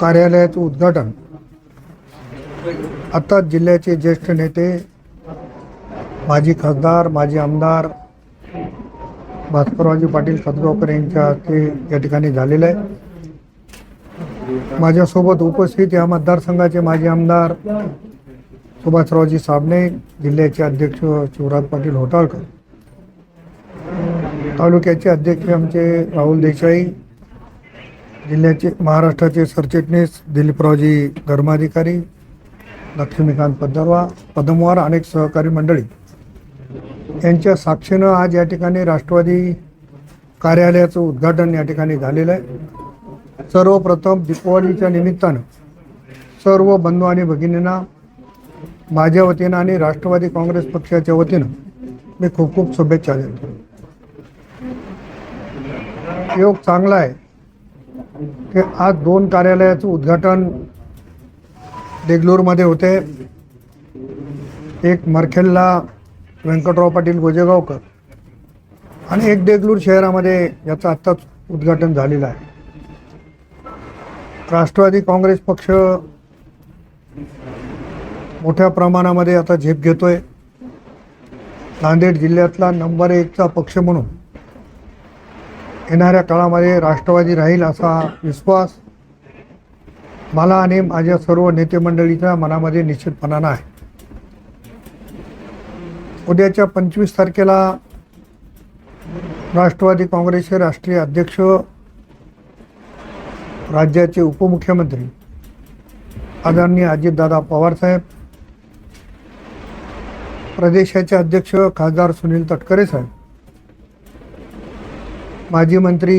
कार्यालयाचं उद्घाटन. आता जिल्ह्याचे ज्येष्ठ नेते माजी खासदार माजी आमदार भास्कररावजी पाटील खतगावकर यांच्या हस्ते या ठिकाणी झालेलं आहे. माझ्यासोबत उपस्थित या मतदारसंघाचे माजी आमदार सुभाषरावजी साबणे जिल्ह्याचे अध्यक्ष शिवराज पाटील होटाळकर तालुक्याचे अध्यक्ष आमचे राहुल देसाई जिल्ह्याचे महाराष्ट्राचे सरचिटणीस दिलीपरावजी धर्माधिकारी लक्ष्मीकांत पदरवा पदमवार अनेक सहकारी मंडळी. यांच्या साक्षीनं आज या ठिकाणी राष्ट्रवादी कार्यालयाचं उद्घाटन या ठिकाणी झालेलं आहे. सर्वप्रथम दीपावलीच्या निमित्तानं सर्व बंधू आणि भगिनींना माझ्या वतीनं आणि राष्ट्रवादी काँग्रेस पक्षाच्या वतीनं मी खूप खूप शुभेच्छा देतो. योग चांगला आहे. की आज दोन कार्यालयाचं उद्घाटन देगलूरमध्ये होते. एक मरखेलला व्यंकटराव पाटील गोजेगावकर आणि एक देगलूर शहरामध्ये याचं आत्ताच उद्घाटन झालेलं आहे. राष्ट्रवादी काँग्रेस पक्ष मोठ्या प्रमाणामध्ये आता झेप घेतोय. नांदेड जिल्ह्यातला नंबर एकचा पक्ष म्हणून येणाऱ्या काळामध्ये राष्ट्रवादी राहील असा विश्वास मला आणि माझ्या सर्व नेते मंडळीच्या मनामध्ये निश्चितपणानं आहे उद्याच्या पंचवीस तारखेला राष्ट्रवादी काँग्रेसचे राष्ट्रीय अध्यक्ष राज्याचे उपमुख्यमंत्री आदरणीय अजितदादा पवारसाहेब प्रदेशाचे अध्यक्ष खासदार सुनील तटकरे साहेब माजी मंत्री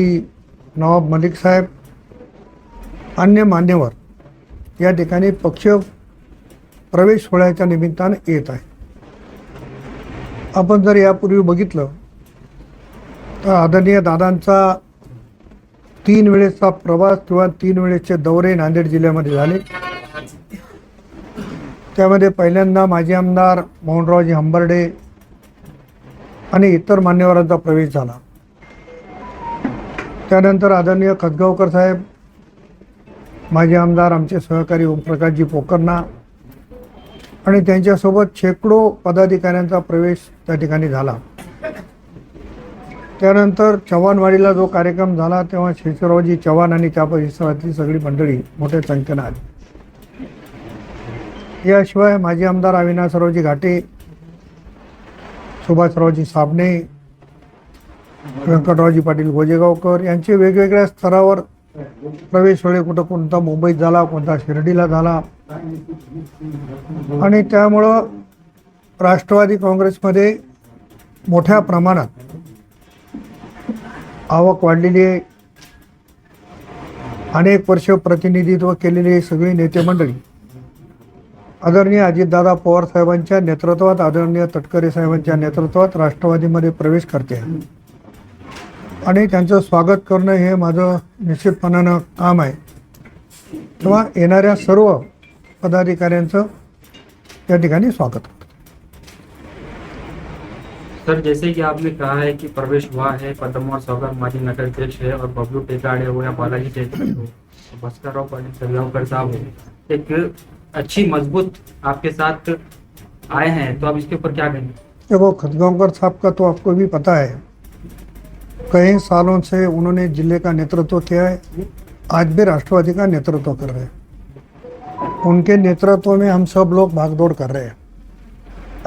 नवाब मलिक साहेब अन्य मान्यवर या ठिकाणी पक्ष प्रवेश सोहळ्याच्या निमित्तानं येत आहे. आपण जर यापूर्वी बघितलं तर आदरणीय दादांचा तीन वेळेसचा प्रवास किंवा तीन वेळेसचे दौरे नांदेड जिल्ह्यामध्ये झाले. त्यामध्ये पहिल्यांदा माजी आमदार मोहनरावजी हंबर्डे आणि इतर मान्यवरांचा प्रवेश झाला. त्यानंतर आदरणीय खतगावकर साहेब माजी आमदार आमचे सहकारी ओमप्रकाशजी पोकरणा आणि त्यांच्यासोबत शेकडो पदाधिकाऱ्यांचा प्रवेश त्या ठिकाणी झाला. त्यानंतर चव्हाणवाडीला जो कार्यक्रम झाला तेव्हा शेषरावजी चव्हाण आणि त्या परिसरातली सगळी मंडळी मोठ्या संख्येनं आली. याशिवाय माजी आमदार अविनाशरावजी घाटे सुभाषरावजी साबणे व्यंकटरावजी पाटील गोजेगावकर यांचे वेगवेगळ्या स्तरावर प्रवेश वेळे कुठं कोणता मुंबईत झाला कोणता शिर्डीला झाला. आणि त्यामुळं राष्ट्रवादी काँग्रेसमध्ये मोठ्या प्रमाणात आवक वाढलेली आहे. अनेक वर्ष प्रतिनिधित्व केलेली सगळी नेते मंडळी आदरणीय अजितदादा पवार साहेबांच्या नेतृत्वात आदरणीय तटकरे साहेबांच्या नेतृत्वात राष्ट्रवादीमध्ये प्रवेश करते. आहे आणि त्यांचं स्वागत करणं हे माझं निश्चितपणानं काम आहे. तेव्हा येणाऱ्या सर्व पदाधिकाऱ्यांचं त्या ठिकाणी स्वागत सर जैसे कि आपने कहा है कि प्रवेश हुआ है पदम और सौगत माजी नगर अध्यक्ष है और बबलू टेकाड़े हो या बालाजी टेकाड़े हो। भास्कर राव पाटिल साहब हो। एक अच्छी मजबूत आपके साथ आए हैं तो आप इसके ऊपर क्या कहेंगे? देखो खतगांवकर साहब का तो आपको भी पता है कई सालों से उन्होंने जिले का नेतृत्व किया है आज भी राष्ट्रवादी का नेतृत्व कर रहे हैं। उनके नेतृत्व में हम सब लोग भागदौड़ कर रहे हैं।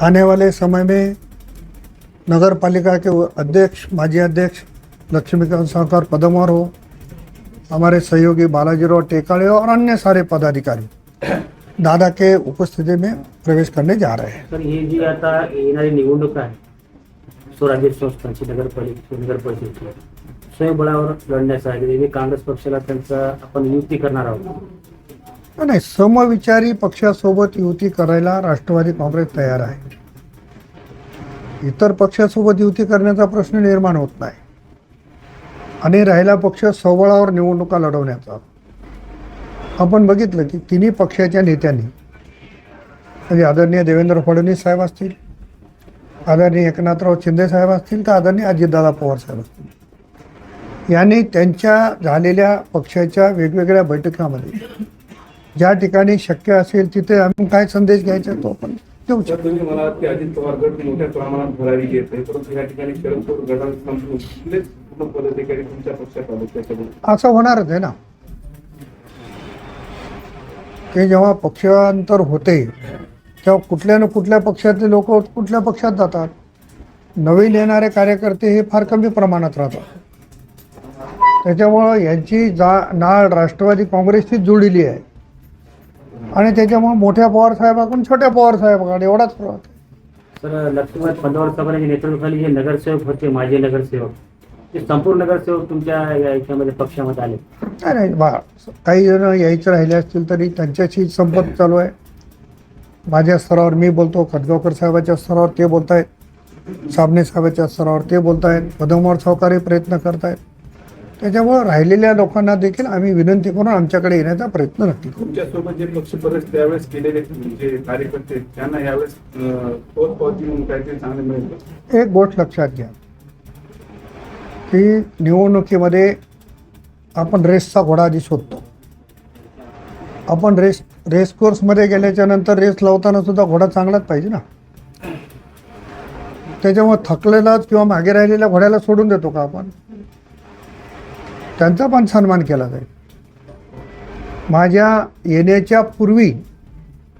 आने वाले समय में नगर पालिका के अध्यक्ष माजी अध्यक्ष लक्ष्मीकांत सहकार पदमवार हो हमारे सहयोगी बालाजीराव टेकाड़े और अन्य सारे पदाधिकारी दादा के उपस्थिति में प्रवेश करने जा रहे हैं। सर ही जी आता येणारी निवडणूक आहे स्वराज्य संस्थांची नगरपालिका नगरपरिषदेची स्वयंबळावर लढण्याचं आहे नेहमी काँग्रेस पक्षाला त्यांचा आपण नियुक्ती करणार आहोत. नाही समविचारी पक्षासोबत युती करायला राष्ट्रवादी काँग्रेस तयार आहे. इतर पक्षासोबत युती करण्याचा प्रश्न निर्माण होत नाही. आणि राहिला पक्ष सोबळावर निवडणुका लढवण्याचा. आपण बघितलं की तिन्ही पक्षाच्या नेत्यांनी म्हणजे आदरणीय देवेंद्र फडणवीस साहेब असतील आदरणीय एकनाथराव शिंदे साहेब असतील का आदरणीय अजितदादा पवार साहेब असतील. यांनी त्यांच्या झालेल्या पक्षाच्या वेगवेगळ्या बैठकामध्ये ज्या ठिकाणी शक्य असेल तिथे आम्ही काय संदेश घ्यायचा तो आपण देऊ शकतो. तर तुम्ही मला अजित पवार गट मोठ्या प्रमाणात भरारी घेत आहे परंतु या ठिकाणी शरद पवार गटाला संपून कुठलेच पूर्ण पदाधिकारी तुमच्या पक्षात आले त्याच्याबद्दल असं होणारच आहे ना. की जेव्हा पक्षांतर होते तेव्हा कुठल्या ना कुठल्या पक्षातले लोक कुठल्या पक्षात जातात. नवीन येणारे कार्यकर्ते हे फार कमी प्रमाणात राहतात. त्याच्यामुळं यांची जा नाळ राष्ट्रवादी काँग्रेसशीच जोडलेली आहे. आणि त्याच्यामुळे मोठ्या पवार साहेबाकडून छोट्या पवार साहेबाकडे एवढाच आहे. तर लक्ष्मण पद्मावत साहेबांच्या नेतृत्वाखाली जे नगरसेवक होते माजी नगरसेवक. ते संपूर्ण नगरसेवक तुमच्या याच्यामध्ये पक्षामध्ये आले. नाही नाही बा काही जण यायचे राहिले असतील तरी त्यांच्याशी संपर्क चालू आहे. माझ्या स्तरावर मी बोलतो खतगावकर साहेबाच्या स्तरावर ते बोलत आहेत साबणे साहेबाच्या स्तरावर ते बोलत आहेत पदमवार सावकारही प्रयत्न करत आहेत त्याच्यामुळं राहिलेल्या लोकांना देखील आम्ही विनंती करून आमच्याकडे येण्याचा प्रयत्न नक्की तुमच्यासोबत जे पक्ष प्रवेश त्यावेळेस केलेले जे कार्यकर्ते त्यांना यावेळेस काहीतरी चांगले मिळेल? एक गोष्ट लक्षात घ्या की निवडणुकीमध्ये आपण रेसचा घोडा आधी शोधतो. आपण रेस रेस कोर्समध्ये गेल्याच्यानंतर रेस लावताना सुद्धा घोडा चांगलाच पाहिजे ना. त्याच्यामुळे थकलेलाच किंवा मागे राहिलेल्या घोड्याला सोडून देतो का आपण? त्यांचा पण सन्मान केला जाईल. माझ्या येण्याच्या पूर्वी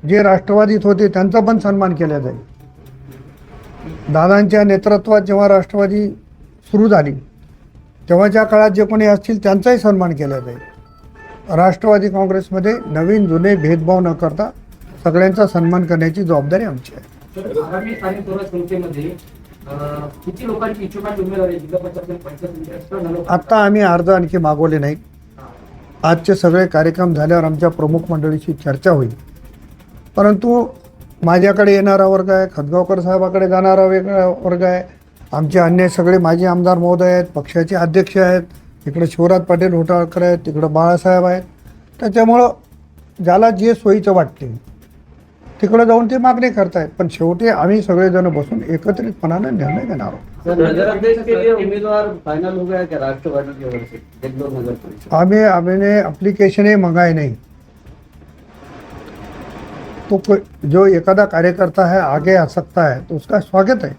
जे राष्ट्रवादीत होते त्यांचा पण सन्मान केला जाईल. दादांच्या नेतृत्वात जेव्हा राष्ट्रवादी सुरू झाली तेव्हाच्या काळात जे कोणी असतील त्यांचाही सन्मान केला जाईल. राष्ट्रवादी काँग्रेसमध्ये नवीन जुने भेदभाव न करता सगळ्यांचा सन्मान करण्याची जबाबदारी आमची आहे. आत्ता आम्ही अर्ज आणखी मागवले नाहीत. आजचे सगळे कार्यक्रम झाल्यावर आमच्या प्रमुख मंडळीची चर्चा होईल. परंतु माझ्याकडे येणारा वर्ग आहे खतगावकर साहेबाकडे जाणारा वेगळा वर्ग आहे. आमचे अन्य सगळे माजी आमदार महोदय आहेत पक्षाचे अध्यक्ष आहेत. इकडे शिवराज पाटील होटाळकर आहेत तिकडं बाळासाहेब आहेत. त्याच्यामुळं ज्याला जे सोयीचं वाटते तिकडं जाऊन ते मागणी करतायत. पण शेवटी आम्ही सगळेजण बसून एकत्रितपणाने निर्णय घेणार आहोत. सर नगराध्यक्ष के लिए उम्मीदवार फाइनल हो गया क्या राष्ट्रवादी की ओर से जगदोर नगर परिषद. हमें हमने अप्लीकेशन ही मंगाए नहीं. तो जो एखादा कार्यकर्ता है आगे आ सकता है तो उसका स्वागत है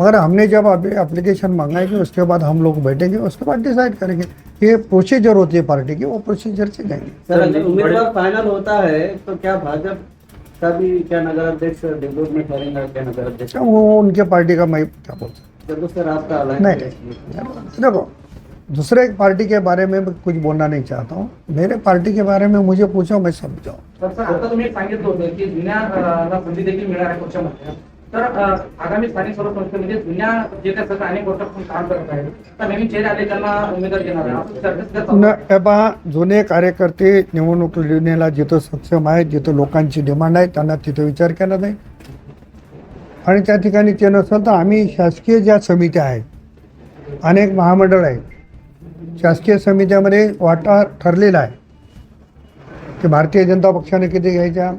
मगर हमने जब अभी एप्लीकेशन मंगाएँगे उसके बाद हम लोग बैठेंगे उसके बाद डिसाइड करेंगे ये प्रोसीजर होती है पार्टी की वो प्रोसीजर से जाएँगे। सर उम्मीदवार फाइनल होता है तो क्या भाजपा का भी क्या नगराध्यक्ष जगदोर में ठहरेगा क्या नगराध्यक्ष? क्या वो उनके पार्टी का मैं क्या बोल सकता आपका नहीं नहीं देखो दूसरे पार्टी के बारे में कुछ बोलना नहीं चाहता हूँ। मेरे पार्टी के बारे में मुझे पूछो मैं समझाऊँ। आता तुम्ही एक सांगितलं होतं की जुन्या संधी देखील मिळणार आहे तर आगामी स्थानिक स्वराज्य म्हणजे जुन्या जे काही अनेक काम करत आहेत नवीन आहे. न जुने कार्यकर्ते निवडणूक लढण्याला जिथं सक्षम आहेत जिथं लोकांची डिमांड आहे त्यांना तिथं विचार केला जाईल आणि त्या ठिकाणी ते नसेल तर आम्ही शासकीय ज्या समित्या आहेत अनेक महामंडळ आहेत शासकीय समित्यामध्ये वाटा ठरलेला आहे. की भारतीय जनता पक्षाने किती घ्यायच्या?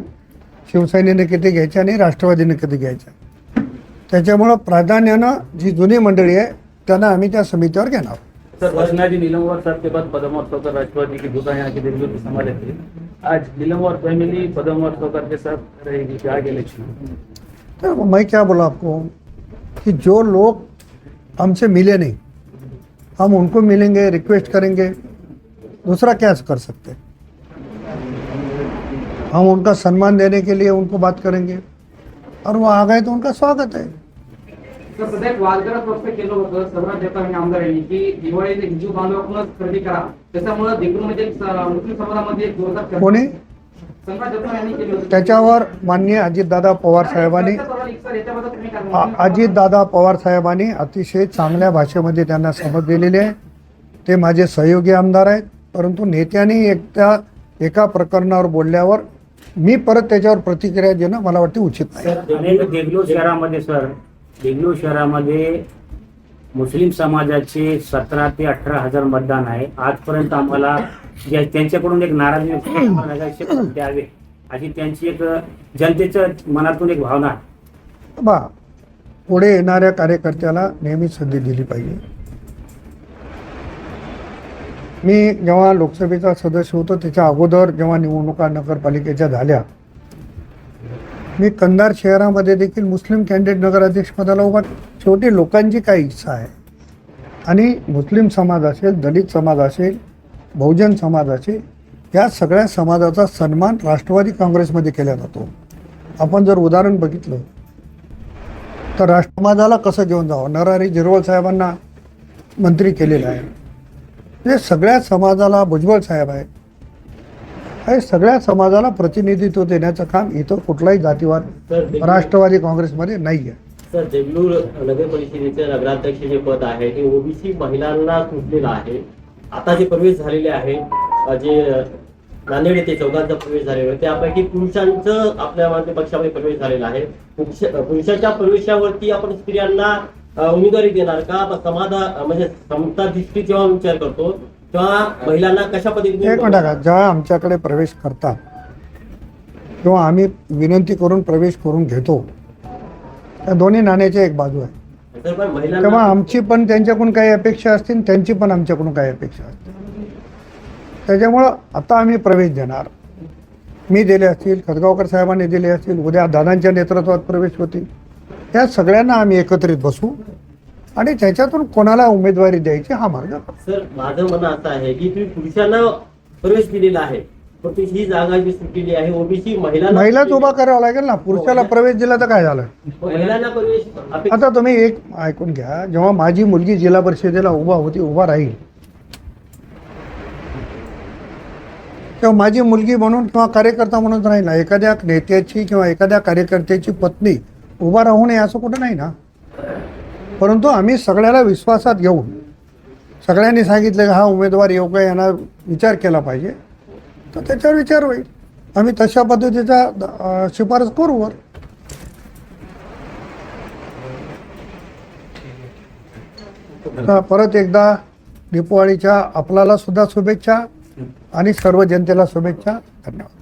शिवसेनेने किती घ्यायच्या आणि राष्ट्रवादीने किती घ्यायच्या त्याच्यामुळं प्राधान्यानं जी जुनी मंडळी आहे त्यांना आम्ही त्या समितीवर घेणार. सर वचनाजी नीलमवार साहब के बाद सौकर राष्ट्रवादी की दुकान यहाँ की दिल्ली की संभाले थे। आज नीलमवार फैमिली सौकर के साथ रहेगी क्या आगे इलेक्शन तो मैं क्या बोला आपको? कि जो लोग हमसे मिले नहीं हम उनको मिलेंगे रिक्वेस्ट करेंगे दूसरा क्या कर सकते? हैं? हम उनका सम्मान देने के लिए उनको बात करेंगे। और वो आ गए तो उनका स्वागत है। कोणी? त्याच्यावर माननीय अजितदादा पवार साहेबांनी? अजितदादा पवार साहेबांनी अतिशय चांगल्या भाषेमध्ये त्यांना समज दिलेली आहे. ते माझे सहयोगी आमदार आहेत. परंतु नेत्यांनी एकदा एका प्रकरणावर बोलल्यावर मी परत त्याच्यावर प्रतिक्रिया देणं मला वाटते उचित नाही. देगलूर शहरामध्ये सर देगलूर शहरामध्ये मुस्लिम समाजाचे सतरा ते अठरा हजार मतदान आहे. आजपर्यंत आम्हाला त्यांच्याकडून एक नाराजी द्यावे अशी त्यांची एक जनतेच्या मनातून एक भावना आहे. बा पुढे येणाऱ्या कार्यकर्त्याला नेहमी संधी दिली पाहिजे. मी जेव्हा लोकसभेचा सदस्य होतो त्याच्या अगोदर जेव्हा निवडणुका नगरपालिकेच्या झाल्या मी कंधार शहरामध्ये देखील मुस्लिम कॅन्डिडेट नगराध्यक्षपदाला उभा शेवटी लोकांची काय इच्छा आहे? आणि मुस्लिम समाज असेल दलित समाज असेल बहुजन समाज असेल या सगळ्या समाजाचा सन्मान राष्ट्रवादी काँग्रेसमध्ये केला जातो. आपण जर उदाहरण बघितलं तर राष्ट्रवादाला कसं घेऊन जावं? नरहरी झिरवळ साहेबांना मंत्री केलेलं आहे. म्हणजे सगळ्या समाजाला भुजबळ साहेब आहे हे सगळ्या समाजाला प्रतिनिधित्व देण्याचं काम इथं कुठलाही जातीवाद राष्ट्रवादी काँग्रेसमध्ये नाही आहे सर देगलूर नगर परिषदेचे नगराध्यक्ष जे पद आहे ते ओबीसी महिलांना सुटलेलं आहे. आता जे प्रवेश झालेले आहे जे नांदेड येथे चौघांचा प्रवेश झालेला आहे त्यापैकी पुरुषांचं आपल्या मध्ये पक्षामध्ये प्रवेश झालेला आहे. पुरुष पुरुषांच्या प्रवेशावरती आपण स्त्रियांना उमेदवारी देणार का? ब- समाधा अ, म्हणजे समता दृष्टी जेव्हा विचार करतो तेव्हा महिलांना कशा पद्धतीने एक का? जेव्हा आमच्याकडे प्रवेश करतात किंवा आम्ही विनंती करून प्रवेश करून घेतो. त्या दोन्ही नाण्याची एक बाजू आहे. तेव्हा आमची पण त्यांच्याकडून काही अपेक्षा असतील त्यांची पण आमच्याकडून काही अपेक्षा असतील. त्याच्यामुळं आता आम्ही प्रवेश देणार. मी दिले असतील खतगावकर साहेबांनी दिले असतील उद्या दादांच्या नेतृत्वात प्रवेश होतील. या सगळ्यांना आम्ही एकत्रित बसू आणि त्याच्यातून कोणाला उमेदवारी द्यायची हा मार्ग. सर माझं म्हणणं असं आहे की तुम्ही पुरुषांना प्रवेश दिलेला आहे ही जागा जी सुटलेली आहे ओबीसी महिलांना महिलाच उभा करावा लागेल ना. पुरुषाला प्रवेश दिला तर काय झालं? महिलांना प्रवेश आता तुम्ही एक ऐकून घ्या. जेव्हा माझी मुलगी जिल्हा परिषदेला उभा होती उभा राहील तेव्हा माझी मुलगी म्हणून किंवा कार्यकर्ता म्हणून राहील ना एखाद्या नेत्याची किंवा एखाद्या कार्यकर्त्याची पत्नी उभा राहू नये असं कुठं नाही ना. परंतु आम्ही सगळ्याला विश्वासात घेऊन सगळ्यांनी सांगितलं की हा उमेदवार येऊ का यांना विचार केला पाहिजे. तर त्याच्यावर विचार होईल. आम्ही तशा पद्धतीचा शिफारस करू वर. परत एकदा दीपावळीच्या आपल्याला सुद्धा शुभेच्छा आणि सर्व जनतेला शुभेच्छा. धन्यवाद.